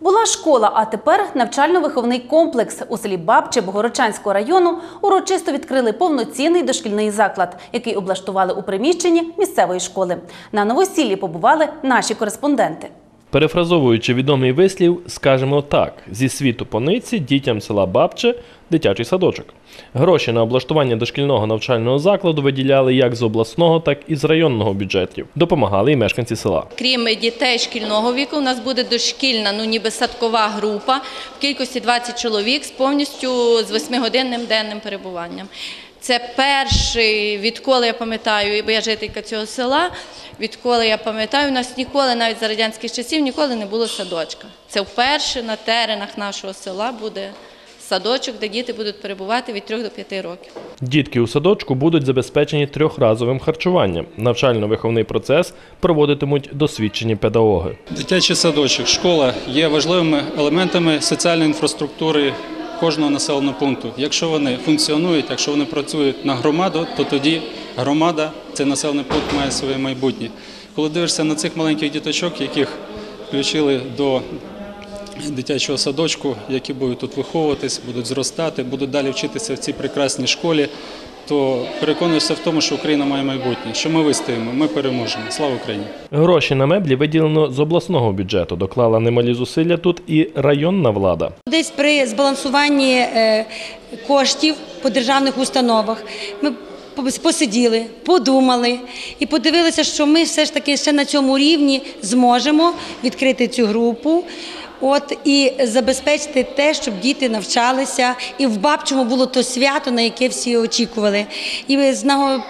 Була школа, а тепер навчально-виховний комплекс у селі Бабче Богородчанського району урочисто відкрили повноцінний дошкільний заклад, який облаштували у приміщенні місцевої школи. На новосіллі побували наші кореспонденти. Перефразовуючи відомий вислів, скажемо так: зі світу пониці дітям села Бабче дитячий садочок. Гроші на облаштування дошкільного навчального закладу виділяли як з обласного, так і з районного бюджетів. Допомагали і мешканці села. Крім дітей шкільного віку, у нас буде дошкільна, ну ніби садкова група в кількості 20 чоловік з повністю з 8-годинним денним перебуванням. Це перший, відколи я пам'ятаю, бо я жителька цього села, відколи я пам'ятаю, у нас ніколи, навіть за радянських часів, ніколи не було садочка. Це вперше на теренах нашого села буде садочок, де діти будуть перебувати від 3 до 5 років. Дітки у садочку будуть забезпечені трьохразовим харчуванням. Навчально-виховний процес проводитимуть досвідчені педагоги. Дитячий садочок, школа є важливими елементами соціальної інфраструктури кожного населеного пункту. Якщо вони функціонують, якщо вони працюють на громаду, то тоді громада, цей населений пункт має своє майбутнє. Коли дивишся на цих маленьких діточок, яких включили до дитячого садочку, які будуть тут виховуватись, будуть зростати, будуть далі вчитися в цій прекрасній школі, то переконуюся в тому, що Україна має майбутнє, що ми вистоїмо, ми переможемо. Слава Україні! Гроші на меблі виділено з обласного бюджету. Доклала немалі зусилля тут і районна влада. Десь при збалансуванні е, коштів по державних установах ми посиділи, подумали і подивилися, що ми все ж таки ще на цьому рівні зможемо відкрити цю групу. От і забезпечити те, щоб діти навчалися, і в Бабчому було то свято, на яке всі очікували. І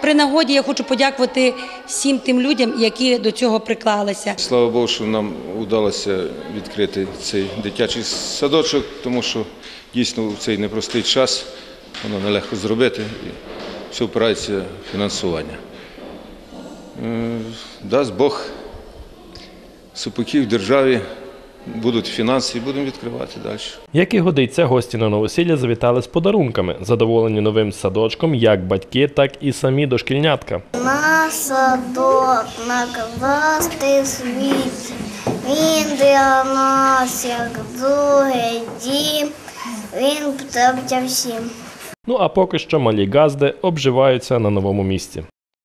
при нагоді я хочу подякувати всім тим людям, які до цього приклалися. Слава Богу, що нам вдалося відкрити цей дитячий садочок, тому що дійсно в цей непростий час воно нелегко зробити і все впирається фінансування. Е, Дасть Бог супокій в державі, будуть фінанси і будемо відкривати далі. Як і годиться, гості на новосілля завітали з подарунками, задоволені новим садочком як батьки, так і самі дошкільнятка. На садок накласти світ, він для нас, як другий дім, він птавця всім. Ну а поки що малі газди обживаються на новому місці.